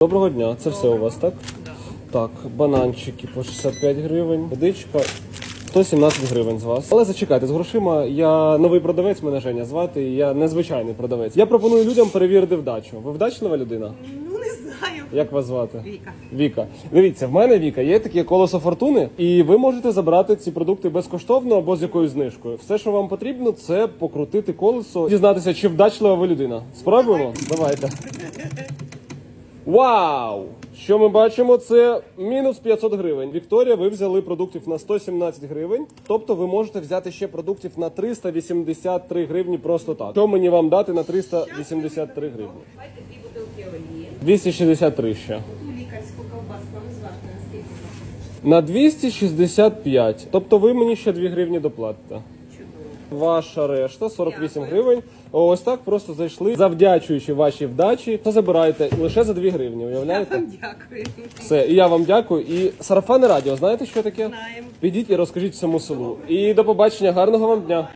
Доброго дня, це все у вас, так? Так, бананчики по 65 гривень, водичка 117 гривень з вас. Але зачекайте, з грошима я новий продавець, мене Женя звати, і я незвичайний продавець. Я пропоную людям перевірити вдачу. Ви вдачлива людина? Ну не знаю. Як вас звати? Віка. Віка. Дивіться, в мене Віка є таке колесо фортуни, і ви можете забрати ці продукти безкоштовно або з якоюсь знижкою. Все, що вам потрібно, це покрутити колесо, дізнатися, чи вдачлива ви людина. Спробуємо? Давайте. Вау! Що ми бачимо? Це мінус 500 гривень. Вікторія, ви взяли продуктів на 117 гривень. Тобто ви можете взяти ще продуктів на 383 гривні просто так. Що мені вам дати на 383 гривні? Давайте дві бутилки олії. 263 ще. Ту лікарську ковбаску розважте, наскільки На 265. Тобто ви мені ще 2 гривні доплатите. Ваша решта 48 гривень. Ось так просто зайшли, завдячуючи вашій вдачі, та забираєте лише за 2 гривні. Я Уявляєте? вам дякую. Все, і я вам дякую. І сарафани радіо, знаєте, що таке? Знаємо. Підіть і розкажіть всьому селу. І до побачення, гарного вам дня.